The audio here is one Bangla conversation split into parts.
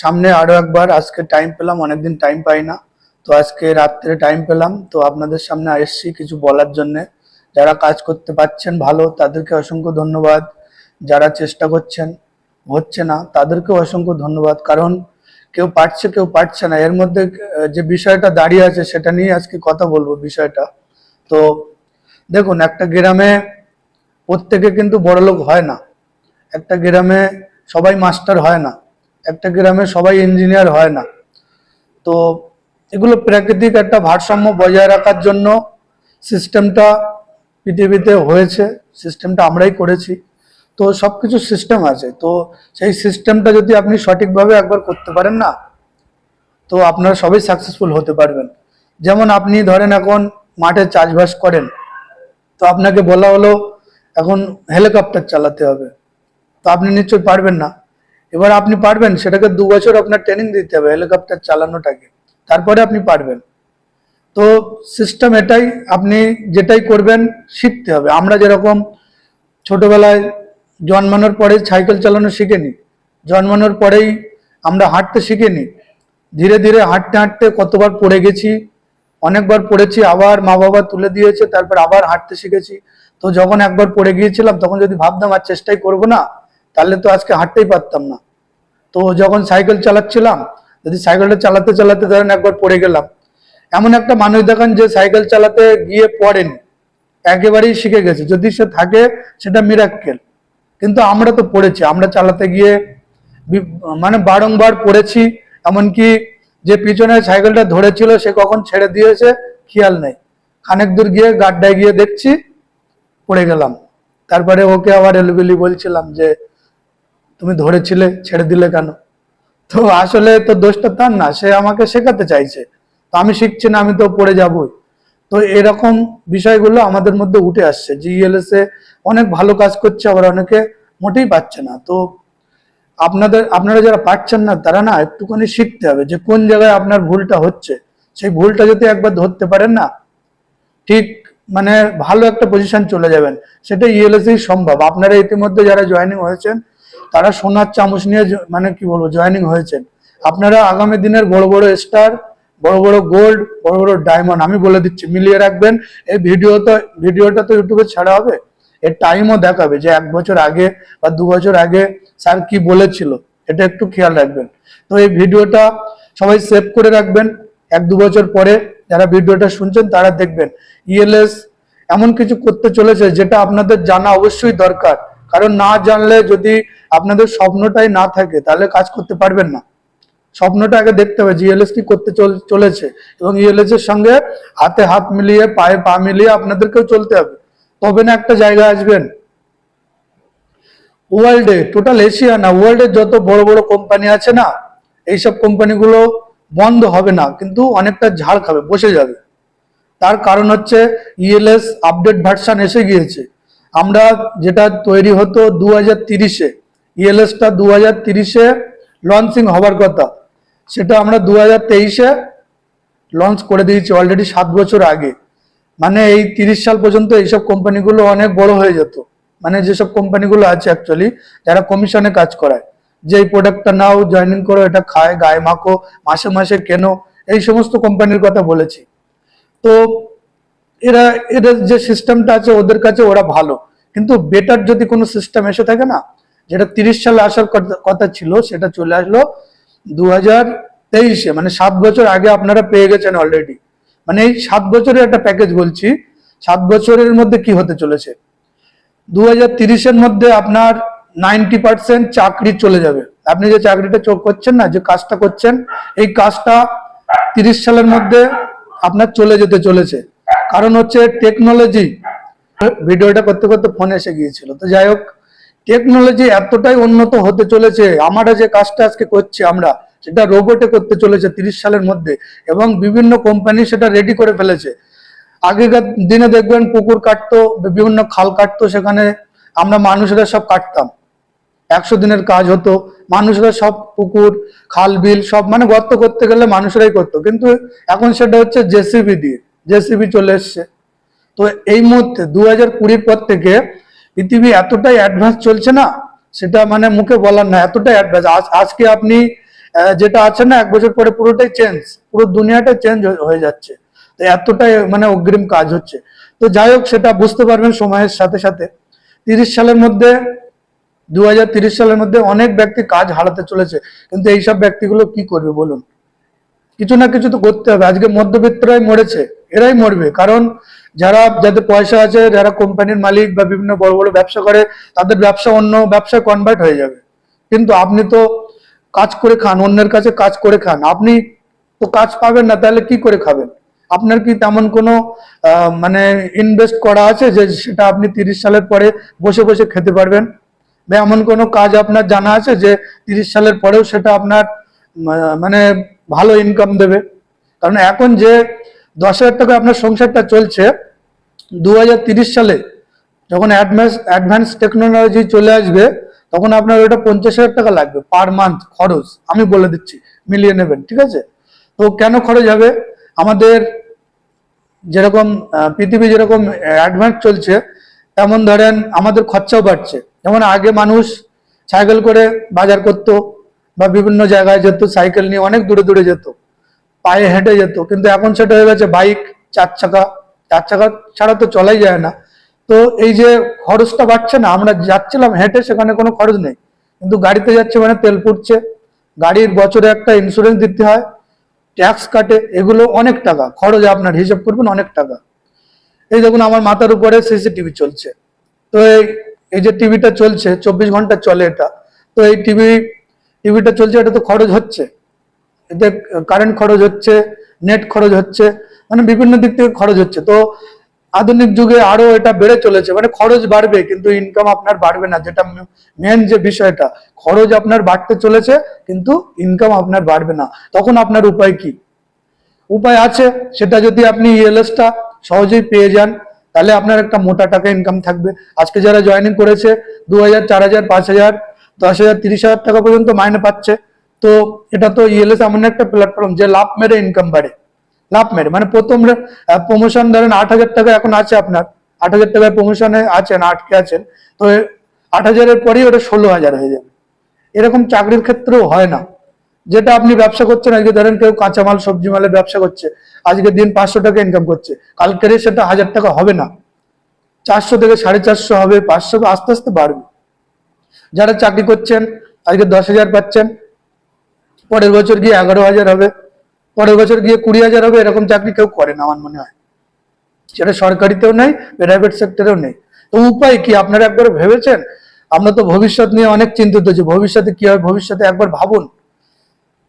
সামনে আরও একবার, আজকে টাইম পেলাম, অনেকদিন টাইম পাই না। তো আজকে রাত্রে টাইম পেলাম, তো আপনাদের সামনে এসেছি কিছু বলার জন্য। যারা কাজ করতে পারছেন ভালো, তাদেরকে অসংখ্য ধন্যবাদ। যারা চেষ্টা করছেন, হচ্ছে না, তাদেরকেও অসংখ্য ধন্যবাদ। কারণ কেউ পারছে কেউ পারছে না। এর মধ্যে যে বিষয়টা দাঁড়িয়ে আছে, সেটা নিয়ে আজকে কথা বলব বিষয়টা। তো দেখুন, একটা গ্রামে প্রত্যেকে কিন্তু বড়লোক হয় না। একটা গ্রামে সবাই মাস্টার হয় না। একটা গ্রামে সবাই ইঞ্জিনিয়ার হয় না। তো এগুলো প্রাকৃতিক একটা ভারসাম্য বজায় রাখার জন্য সিস্টেমটা পৃথিবীতে হয়েছে সিস্টেমটা আমরাই করেছি। তো সব কিছু সিস্টেম আছে। তো সেই সিস্টেমটা যদি আপনি সঠিকভাবে একবার করতে পারেন না, তো আপনারা সবাই সাকসেসফুল হতে পারবেন। যেমন আপনি ধরেন এখন মাঠে চাষবাস করেন, তো আপনাকে বলা হলো এখন হেলিকপ্টার চালাতে হবে। তো আপনি নিশ্চয়ই পারবেন না। এবার আপনি পারবেন, সেটাকে দু বছর আপনার ট্রেনিং দিতে হবে হেলিকপ্টার চালানোটাকে। তারপরে আপনি পারবেন। তো সিস্টেম এটাই, আপনি যেটাই করবেন, শিখতে হবে। আমরা যেরকম ছোটবেলায় জন্মানোর পরে সাইকেল চালানো শিখেনি, জন্মানোর পরেই আমরা হাঁটতে শিখিনি, ধীরে ধীরে হাঁটতে হাঁটতে কতবার পড়ে গেছি, অনেকবার পড়েছি, আবার মা বাবা তুলে দিয়েছে, তারপর আবার হাঁটতে শিখেছি। তো যখন একবার পড়ে গিয়েছিলাম, তখন যদি ভাবতাম আর চেষ্টাই করব না তাহলে তো আজকে হাঁটতেই পারতাম না। তো যখন সাইকেল চালাচ্ছিলাম, যদি সাইকেলটা চালাতে চালাতে ধরেন একবার পড়ে গেলাম, এমন একটা মানুষ দেখেন যে সাইকেল চালাতে গিয়ে পড়েন, একেবারেই শিখে গেছে। যদি সে থাকে, সেটা মিরাক্কেল কিন্তু আমরা তো পড়েছি, আমরা চালাতে গিয়ে মানে বারংবার পড়েছি, এমনকি যে পিছনে সাইকেলটা ধরেছিল, সে কখন ছেড়ে দিয়েছে, খেয়াল নেই। খানিক দূর গিয়ে গাড্ডায় গিয়ে দেখছি, পড়ে গেলাম। তারপরে ওকে আবার এলবিলি বলছিলাম যে তুমি ধরেছিলে, ছেড়ে দিলে কেন? তো আসলে তো দোষটা তার না, সে আমাকে শেখাতে চাইছে। তো আমি শিখছি না, আমি তো পড়ে যাবই। তো এরকম বিষয়গুলো আমাদের মধ্যে উঠে আসছে। জিএলএস এ অনেক ভালো কাজ করছে, আবার অনেকে মোটেই পাচ্ছে না। তো আপনাদের, আপনারা যারা পাচ্ছেন না, তারা না একটুখানি শিখতে হবে যে কোন জায়গায় আপনার ভুলটা হচ্ছে। সেই ভুলটা যদি একবার ধরতে পারেন না, ঠিক মানে ভালো একটা পজিশন চলে যাবেন। সেটা ইএলএসই সম্ভব। আপনারা ইতিমধ্যে যারা জয়েনিং হয়েছেন তারা সোনার চামচ নিয়ে মানে কি বলব জয়েনিং হয়েছেন। আপনারা আগামী দিনের বড় বড় স্টার বড় বড় গোল্ড বড় বড় ডায়মন্ড আমি বলে দিচ্ছি, মিলিয়ে রাখবেন। এই ভিডিও তো ভিডিওটা তো ইউটিউবে ছাড়া হবে। এর টাইমও দেখাবে যে এক বছর আগে বা দু বছর আগে স্যার কি বলেছিল, এটা একটু খেয়াল রাখবেন। তো এই ভিডিওটা সবাই সেভ করে রাখবেন। এক দু বছর পরে যারা ভিডিওটা শুনছেন, তারা দেখবেন। ইএলএস এমন কিছু করতে চলেছে যেটা আপনাদের জানা অবশ্যই দরকার। কারণ না জানলে যদি আপনাদের স্বপ্নটাই না থাকে, তাহলে কাজ করতে পারবেন না। স্বপ্নটা আগে দেখতে হবে জিএলএস কি করতে চল- চলেছে। এবং ইএলএস এর সঙ্গে হাতে হাত মিলিয়ে, পায়ে পা মিলিয়ে আপনাদেরকেও চলতে হবে। তবে না একটা জায়গা আসবেন। ওয়ার্ল্ডে, টোটাল এশিয়া না ওয়ার্ল্ডের যত বড় বড় কোম্পানি আছে না, এইসব কোম্পানিগুলো বন্ধ হবে না, কিন্তু অনেকটা ঝাড় খাবে, বসে যাবে। তার কারণ হচ্ছে ইএলএস আপডেট ভার্সান এসে গিয়েছে। আমরা যেটা তৈরি হতো দু হাজার তিরিশে ইএলএসটা দু হাজার তিরিশে লঞ্চিং হবার কথা। সেটা আমরা দু হাজার তেইশে লঞ্চ করে দিয়েছি অলরেডি সাত বছর আগে। মানে এই তিরিশ সাল পর্যন্ত এইসব কোম্পানিগুলো অনেক বড় হয়ে যেত। মানে যেসব কোম্পানিগুলো আছে অ্যাকচুয়ালি যারা কমিশনে কাজ করায়। যে এই প্রোডাক্টটা নাও জয়েনিং করো, এটা খায়, গায়ে মাখো, মাসে মাসে কেনো, এই সমস্ত কোম্পানির কথা বলেছি। তো এরা, এদের যে সিস্টেমটা আছে, ওদের কাছে ওরা ভালো। কিন্তু বেটার যদি কোনো সিস্টেম এসে থাকে না, যেটা তিরিশ সালে আসার কথা- ছিল, সেটা চলে আসলো দু হাজার তেইশে মানে সাত বছর আগে আপনারা পেয়ে গেছেন অলরেডি মানে এই সাত বছরের একটা প্যাকেজ বলছি, সাত বছরের মধ্যে কি হতে চলেছে? দু হাজার তিরিশের মধ্যে আপনার নাইনটি পার্সেন্ট চাকরি চলে যাবে। আপনি যে চাকরিটা চোখ করছেন না, যে কাজটা করছেন, এই কাজটা তিরিশ সালের মধ্যে আপনার চলে যেতে চলেছে। কারণ হচ্ছে টেকনোলজি ভিডিওটা করতে করতে ফোন এসে গিয়েছিল। তো যাই হোক টেকনোলজি এতটাই উন্নত হতে চলেছে, আমরা যে কাজটা আজকে করছি আমরা, সেটা রোবটে করতে চলেছে তিরিশ সালের মধ্যে, এবং বিভিন্ন কোম্পানি সেটা রেডি করে ফেলেছে। আগেকার দিনে দেখবেন পুকুর কাটতো, বিভিন্ন খাল কাটতো, সেখানে আমরা মানুষেরা সব কাটতাম। একশো দিনের কাজ হতো, মানুষরা সব পুকুর, খাল, বিল, সব মানে গর্ত করতে গেলে মানুষরাই করতো। কিন্তু এখন সেটা হচ্ছে জেসিবি দিয়ে। জেসিবি চলে এসছে। তো এই মুহূর্তে দু হাজার কুড়ির পর থেকে পৃথিবী এতটাই অ্যাডভান্স চলছে না, সেটা মানে মুখে বলার না এতটাই অ্যাডভান্স আজকে আপনি যেটা আছে না, এক বছর পরে পুরোটাই চেঞ্জ পুরো দুনিয়াটা চেঞ্জ হয়ে যাচ্ছে। তো এতটাই মানে অগ্রিম কাজ হচ্ছে। তো যাই হোক, সেটা বুঝতে পারবেন সময়ের সাথে সাথে। তিরিশ সালের মধ্যে দু সালের মধ্যে অনেক ব্যক্তি কাজ হারাতে চলেছে। কিন্তু এইসব ব্যক্তিগুলো কি করবে বলুন? কিছু না কিছু তো করতে হবে। আজকে মধ্যবিত্তরাই মরেছে। এরাই মরবে। কারণ যারা, যাদের পয়সা আছে, যারা কোম্পানির মালিক বা বিভিন্ন বড় বড় ব্যবসা করে, তাদের ব্যবসা অন্য ব্যবসায় কনভার্ট হয়ে যাবে। কিন্তু আপনি তো কাজ করে খান, অন্যের কাছে কাজ করে খান। আপনি তো কাজ পাবেন না, তাহলে কি করে খাবেন? আপনার কি তেমন কোনো মানে ইনভেস্ট করা আছে যে সেটা আপনি তিরিশ সালের পরে বসে বসে খেতে পারবেন? বা এমন কোনো কাজ আপনার জানা আছে যে তিরিশ সালের পরেও সেটা আপনার মানে ভালো ইনকাম দেবে? কারণ এখন যে দশ হাজার টাকা আপনার সংসারটা চলছে। দু সালে যখন অ্যাডভান্স অ্যাডভান্স টেকনোলজি চলে আসবে, তখন আপনার ওটা পঞ্চাশ হাজার টাকা লাগবে পার মান্থ খরচ। আমি বলে দিচ্ছি, মিলিয়ে নেবেন, ঠিক আছে? তো কেন খরচ হবে? আমাদের যেরকম পৃথিবী যেরকম অ্যাডভান্স চলছে, তেমন ধরেন আমাদের খরচাও বাড়ছে। যেমন আগে মানুষ সাইকেল করে বাজার করতো বা বিভিন্ন জায়গায় যেত, সাইকেল নিয়ে অনেক দূরে দূরে যেত। পায়ে হেঁটে যেত। কিন্তু এখন সেটা হয়ে গেছে বাইক চার চাকা। চার চাকা ছাড়া তো চলাই যায় না। তো এই যে খরচটা বাড়ছে না, আমরা যাচ্ছিলাম হেঁটে, সেখানে কোনো খরচ নেই। কিন্তু গাড়িতে যাচ্ছে মানে তেল পুড়ছে। গাড়ির বছরে একটা ইন্স্যুরেন্স দিতে হয় ট্যাক্স কাটে, এগুলো অনেক টাকা। খরচ আপনার হিসাব করবেন, অনেক টাকা। এই দেখুন, আমার মাথার উপরে সিসিটিভি চলছে। তো এই যে টিভিটা চলছে, চব্বিশ ঘণ্টা চলে এটা। তো এই টিভি টিভিটা চলছে, এটা তো খরচ হচ্ছে। এতে কারেন্ট খরচ হচ্ছে নেট খরচ হচ্ছে মানে বিভিন্ন দিক থেকে খরচ হচ্ছে। তো আধুনিক যুগে আরও এটা বেড়ে চলেছে মানে খরচ বাড়বে, কিন্তু ইনকাম আপনার বাড়বে না। যেটা মেন যে বিষয়টা, খরচ আপনার বাড়তে চলেছে, কিন্তু ইনকাম আপনার বাড়বে না। তখন আপনার উপায় কি? উপায় আছে, সেটা যদি আপনি ইএলএসটা সহজেই পেয়ে যান, তাহলে আপনার একটা মোটা টাকা ইনকাম থাকবে। আজকে যারা জয়েনিং করেছে, দু হাজার, চার হাজার, পাঁচ হাজার, দশ হাজার, তিরিশ হাজার টাকা পর্যন্ত মাইনে পাচ্ছে। তো এটা তো ইএলএস এমন একটা প্ল্যাটফর্ম যে লাভ মেরে ইনকাম বাড়ে। লাভ মেরে মানে প্রথম প্রমোশন ধরেন আট হাজার টাকা এখন আছে আপনার। আট হাজার টাকায় প্রমোশনে আছেন আটকে আছেন। তো আট হাজারের পরেই ওটা ষোলো হাজার হয়ে যাবে। এরকম চাকরির ক্ষেত্রেও হয় না। যেটা আপনি ব্যবসা করছেন, আজকে ধরেন কেউ কাঁচামাল সবজি মালের ব্যবসা করছে আজকে দিন পাঁচশো টাকা ইনকাম করছে, কালকের সেটা হাজার টাকা হবে না। চারশো থেকে সাড়ে চারশো হবে, পাঁচশো আস্তে আস্তে বাড়বে। যারা চাকরি করছেন, আজকে দশ হাজার পাচ্ছেন পরের বছর গিয়ে এগারো হাজার হবে, পরের বছর গিয়ে কুড়ি হাজার হবে, এরকম চাকরি কেউ করে না আমার মনে হয়। সেটা সরকারিতেও নেই প্রাইভেট সেক্টরেও নেই। তো উপায় কি? আপনারা একবার ভেবেছেন? আমরা তো ভবিষ্যৎ নিয়ে অনেক চিন্তিত যে ভবিষ্যতে কি হবে ভবিষ্যতে একবার ভাবুন।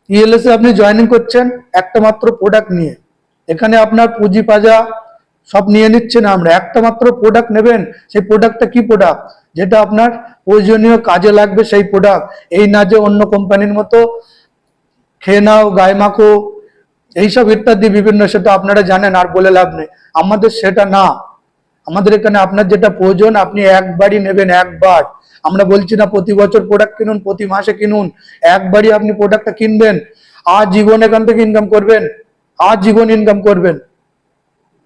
ইএলএস এ আপনি জয়েনিং করছেন একটা মাত্র প্রোডাক্ট নিয়ে। এখানে আপনার পুঁজি পাজা সব নিয়ে নিচ্ছে না আমরা। একটা মাত্র প্রোডাক্ট নেবেন, সেই প্রোডাক্টটা কি প্রোডাক্ট যেটা আপনার প্রয়োজনীয় কাজে লাগবে সেই প্রোডাক্ট এই না যে অন্য কোম্পানির মতো খেয়ে নাও, গায়ে মাখো। এইসব ইত্যাদি বিভিন্ন সেটা আপনারা জানেন, আর বলে লাভ নেই। আমাদের সেটা না। আমাদের এখানে আপনার যেটা প্রয়োজন, আপনি একবারই নেবেন, একবার। আমরা বলছি না প্রতি বছর প্রোডাক্ট কিনুন, প্রতি মাসে কিনুন। একবারই আপনি প্রোডাক্টটা কিনবেন। আর জীবন এখান থেকে ইনকাম করবেন। আর জীবন ইনকাম করবেন।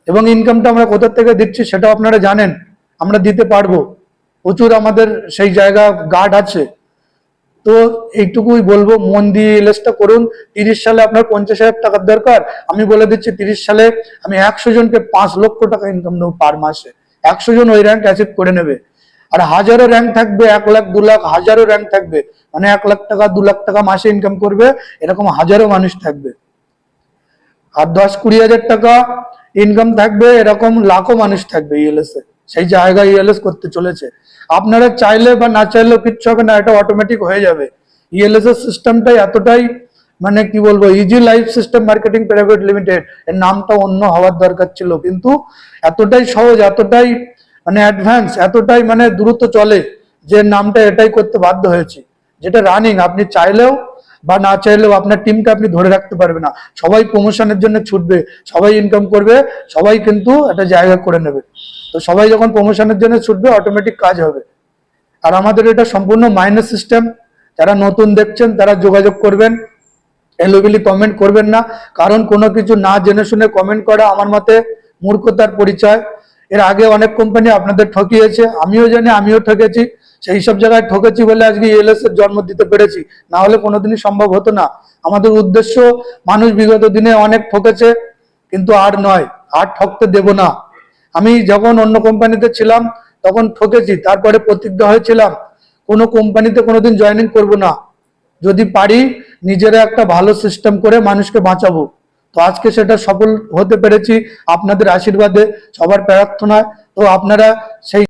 এবং ইনকামটা আমরা কোথা থেকে দিচ্ছি সেটাও আপনারা জানেন। আমরা দিতে পারব। প্রচুর আমাদের সেই জায়গা গার্ড আছে। তো এইটুকুই বলব, মন দিয়ে এলএসটা করুন। তিরিশ সালে আপনার পঞ্চাশ হাজার টাকার দরকার। আমি বলে দিচ্ছি, তিরিশ সালে আমি একশো জনকে পাঁচ লক্ষ টাকা ইনকাম দেবো পার মাসে। একশো জন ওই র্যাঙ্ক অ্যাচিভ করে নেবে। আর হাজারো র্যাঙ্ক থাকবে, এক লাখ, দু লাখ, হাজারো র্যাঙ্ক থাকবে। মানে এক লাখ টাকা, দু লাখ টাকা মাসে ইনকাম করবে, এরকম হাজারো মানুষ থাকবে। আর দশ কুড়ি হাজার টাকা ইনকাম থাকবে, এরকম লাখো মানুষ থাকবে ইএলএস এ। সেই জায়গায় ইএলএস করতে চলেছে। আপনারা চাইলে বা না চাইলেও কিচ্ছু হবে না, এটা অটোমেটিক হয়ে যাবে। ইএলএস এর সিস্টেমটাই এতটাই মানে কি বলব easy life system marketing private limited এর নামটা অন্য হওয়ার দরকার ছিল। কিন্তু এতটাই সহজ, এতটাই মানে অ্যাডভান্স এতটাই মানে দ্রুত চলে যে নামটা এটাই করতে বাধ্য হয়েছি। যেটা রানিং আপনি চাইলেও বা না চাইলেও আপনার টিমকে আপনি ধরে রাখতে পারবে না। সবাই প্রমোশনের জন্য ছুটবে, সবাই ইনকাম করবে, সবাই কিন্তু একটা জায়গা করে নেবে। তো সবাই যখন প্রমোশনের জন্য ছুটবে অটোমেটিক কাজ হবে। আর আমাদের এটা সম্পূর্ণ মাইনাস সিস্টেম যারা নতুন দেখছেন, তারা যোগাযোগ করবেন। এলোবিলি কমেন্ট করবেন না। কারণ কোনো কিছু না জেনে শুনে কমেন্ট করা আমার মতে মূর্খতার পরিচয়। এর আগে অনেক কোম্পানি আপনাদের ঠকিয়েছে, আমিও জানি, আমিও ঠকেছি, সেই সব জায়গায় ঠকেছি বলে আজকে ইএলএস এর জন্ম দিতে পেরেছি। না হলে কোনোদিনই সম্ভব হতো না। আমাদের উদ্দেশ্য, মানুষ বিগত দিনে অনেক ঠকেছে, কিন্তু আর নয়, আর ঠকতে দেব না। আমি যখন অন্য কোম্পানিতে ছিলাম, তখন ঠকেছি, তারপরে প্রতিজ্ঞা হয়েছিলাম, কোনো কোম্পানিতে কোনোদিন জয়েনিং করব না। যদি পারি, নিজেরা একটা ভালো সিস্টেম করে মানুষকে বাঁচাবো। তো আজকে সেটা সফল হতে পেরেছি। আপনাদের আশীর্বাদে সবার প্রার্থনায়। তো আপনারা সেই